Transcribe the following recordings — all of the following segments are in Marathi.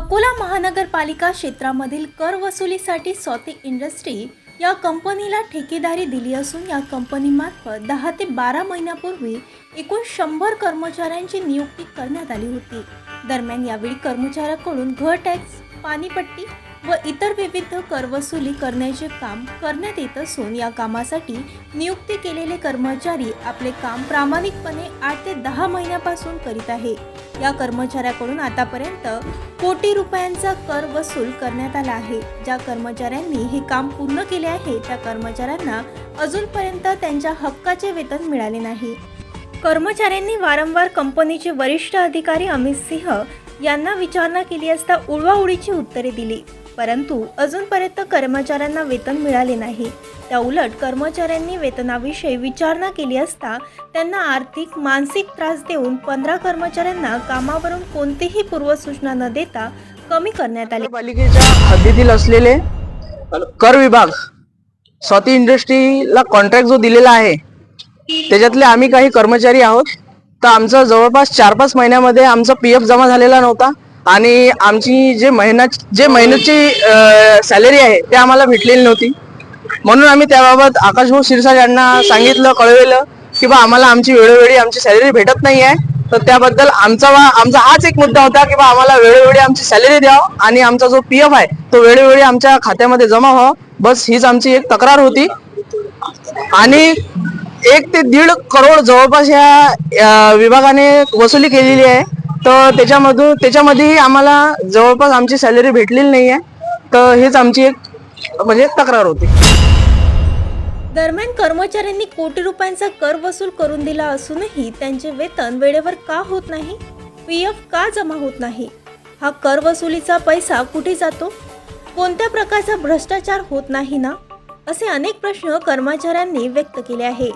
अकोला महानगरपालिका क्षेत्रामधील कर वसुलीसाठी स्वाती इंडस्ट्री या कंपनीला ठेकेदारी दिली असून या कंपनीमार्फत दहा ते बारा महिन्यापूर्वी एकूण शंभर कर्मचाऱ्यांची नियुक्ती करण्यात आली होती. दरम्यान यावेळी कर्मचाऱ्याकडून घर टॅक्स पाणीपट्टी व इतर विविध करवसुली करण्याचे काम करण्यात येत असून या कामासाठी नियुक्ती केलेले कर्मचारी आपले काम प्रामाणिकपणे आठ ते दहा महिन्यापासून करीत आहे. या कर्मचाऱ्याकडून आतापर्यंत कोटी रुपयांचा कर वसूल करण्यात आला आहे. ज्या कर्मचाऱ्यांनी हे काम पूर्ण केले आहे त्या कर्मचाऱ्यांना अजूनपर्यंत त्यांच्या हक्काचे वेतन मिळाले नाही. कर्मचाऱ्यांनी वारंवार कंपनीचे वरिष्ठ अधिकारी अमित सिंह यांना विचारणा केली असता उडवाउडीची उत्तरे दिली. परंतु अजूनपर्यंत कर्मचाऱ्यांना वेतन मिळाले नाही. त्या उलट कर्मचाऱ्यांनी वेतनाविषयी विचारणा केली असता त्यांना आर्थिक मानसिक त्रास देऊन पंधरा कर्मचाऱ्यांना कामावरून कोणतीही पूर्वसूचना न देता कमी करण्यात आले. पालिकेच्या हद्दीतील असलेले कर विभाग स्वाती इंडस्ट्रीला कॉन्ट्रॅक्ट जो दिलेला आहे त्याच्यातले आम्ही काही कर्मचारी आहोत. तर आमचं जवळपास चार पाच महिन्यामध्ये आमचा पी एफ जमा झालेला नव्हता. आणि आमची जे महिना जे महिन्याची सॅलरी आहे ते आम्हाला भेटलेली नव्हती. म्हणून आम्ही त्याबाबत आकाशभाऊ शिरसाट यांना सांगितलं कळवलं की बा आम्हाला आमची वेळोवेळी आमची सॅलरी भेटत नाही आहे तर त्याबद्दल आमचा आमचा हाच एक मुद्दा होता की बा आम्हाला वेळोवेळी आमची सॅलरी द्यावं आणि आमचा जो पी एफ आहे तो वेळोवेळी आमच्या खात्यामध्ये जमा व्हावा. बस हीच आमची एक तक्रार होती. आणि एक ते दीड करोड जवळपास या विभागाने वसुली केलेली आहे. तर त्याच्यामधून त्याच्यामध्येही आम्हाला जवळपास आमची सॅलरी भेटलेली नाही आहे तर हेच आमची एक म्हणजे तक्रार होती. दरम्यान कर्मचाऱ्यांनी कोटी रुपयांचा कर वसूल करून दिला असूनही त्यांचे वेतन वेळेवर का होत नाही? पी एफ का जमा होत नाही? हा कर वसुलीचा पैसा कुठे जातो? कोणत्या प्रकारचा भ्रष्टाचार होत नाही ना? असे अनेक प्रश्न कर्मचाऱ्यांनी व्यक्त केले आहे.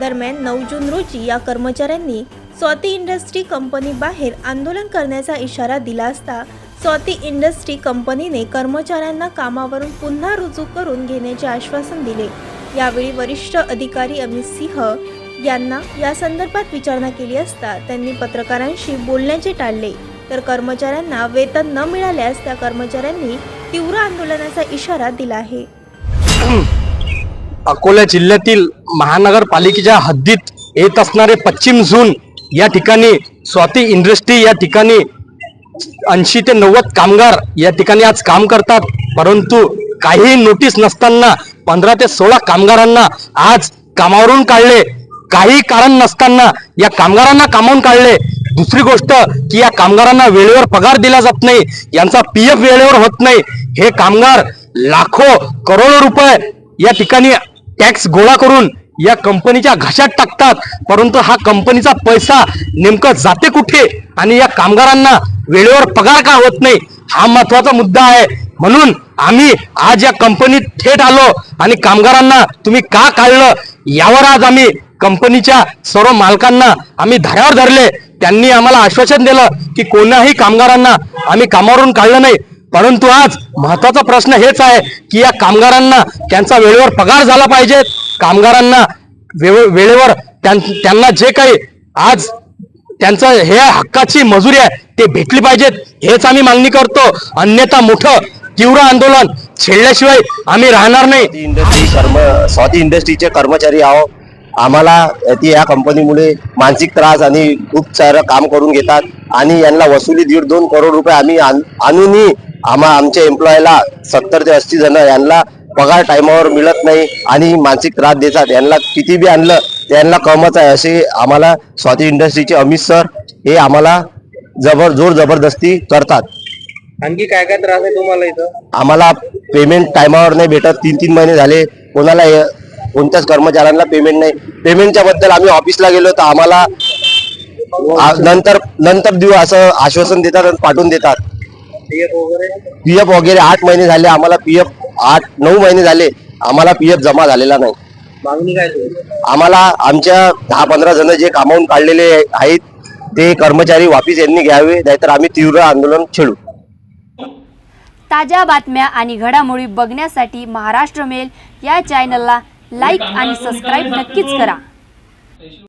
दरम्यान नऊ जून रोजी या कर्मचाऱ्यांनी स्वाती इंडस्ट्री कंपनी बाहेर आंदोलन करण्याचा इशारा दिला असता स्वाती इंडस्ट्री कंपनीने कर्मचाऱ्यांना कामावरून पुन्हा रुजू करून घेण्याचे आश्वासन दिले. यावेळी वरिष्ठ अधिकारी अमित सिंह यांना या संदर्भात विचारणा केली असता त्यांनी पत्रकारांशी बोलण्याचे टाळले. तर कर्मचाऱ्यांना वेतन न मिळाल्यास त्या कर्मचाऱ्यांनी तीव्र आंदोलनाचा इशारा दिला आहे. अकोला जिल्ह्यातील महानगरपालिकेच्या हद्दीत येत असणारे पश्चिम झोन या ठिकाणी स्वाती इंडस्ट्री या ठिकाणी ऐंशी ते नव्वद कामगार या ठिकाणी आज काम करतात. परंतु काही नोटीस नसताना पंधरा ते सोळा कामगारांना आज कामावरून काढले. काही कारण नसताना या कामगारांना कामावून काढले. दुसरी गोष्ट की या कामगारांना वेळेवर पगार दिला जात नाही. यांचा पी एफ वेळेवर होत नाही. हे कामगार लाखो करोडो रुपये या ठिकाणी टॅक्स गोळा करून या कंपनीच्या घशात टाकतात. परंतु हा कंपनीचा पैसा नेमकं जाते कुठे? आणि या कामगारांना वेळेवर पगार का होत नाही? हा महत्त्वाचा मुद्दा आहे. म्हणून आम्ही आज या कंपनीत थेट आलो. आणि कामगारांना तुम्ही का काढलं? यावर आज आम्ही कंपनीच्या सर्व मालकांना आम्ही धाऱ्यावर धरले. त्यांनी आम्हाला आश्वासन दिलं की कोणाही कामगारांना आम्ही कामावरून काढलं नाही. परंतु आज महत्त्वाचा प्रश्न हेच आहे की या कामगारांना त्यांचा वेळेवर पगार झाला पाहिजे. कामगारांना वेळ- वेळेवर त्यां- त्यांना जे काही आज त्यांचं हे हक्काची मजुरी आहे ते भेटली पाहिजेत हेच आम्ही मागणी करतो. अन्यथा मोठं तीव्र आंदोलन छेडल्याशिवाय आम्ही राहणार नाही. इंडस्ट्री कर्म स्वाती इंडस्ट्रीचे कर्मचारी आहो. आम्हाला ती या कंपनीमुळे मानसिक त्रास आणि खूप सारं काम करून घेतात आणि यांना वसुली दीड दोन करोड रुपये आम्ही आण- आणूनही आम्हा आमच्या एम्प्लॉयला सत्तर ते अस्सी जण यांना पगार टायमावर मिळत नाही आणि मानसिक त्रास देतात. यांना किती बी आणलं त्यांना कमच आहे असे आम्हाला स्वाती इंडस्ट्रीचे अमित सर हे आम्हाला जबर जोर जबरदस्ती करतात. आणखी काय काय त्रास आहे तुम्हाला इथं? आम्हाला पेमेंट टायमावर नाही भेटत. तीन तीन महिने झाले. कोणाला कोणत्याच कर्मचाऱ्यांना पेमेंट नाही. पेमेंटच्या बद्दल आम्ही ऑफिसला गेलो तर आम्हाला नंतर नंतर देऊ असं आश्वासन देतात आणि पाठवून देतात. पी एफ वगैरे? आठ महिने झाले आम्हाला पी एफ आठ नऊ महिने झाले आम्हाला पी एफ जमा झालेला नाही. मागणी काय? आम्हाला आमच्या दहा पंधरा जण जे कामावून काढलेले आहेत ते कर्मचारी वापिस यांनी घ्यावे नाहीतर आम्ही तीव्र आंदोलन छेडू. ताज्या बातम्या आणि घडामोडी बघण्यासाठी महाराष्ट्र मेल या चॅनलला लाईक आणि सबस्क्राईब नक्कीच करा.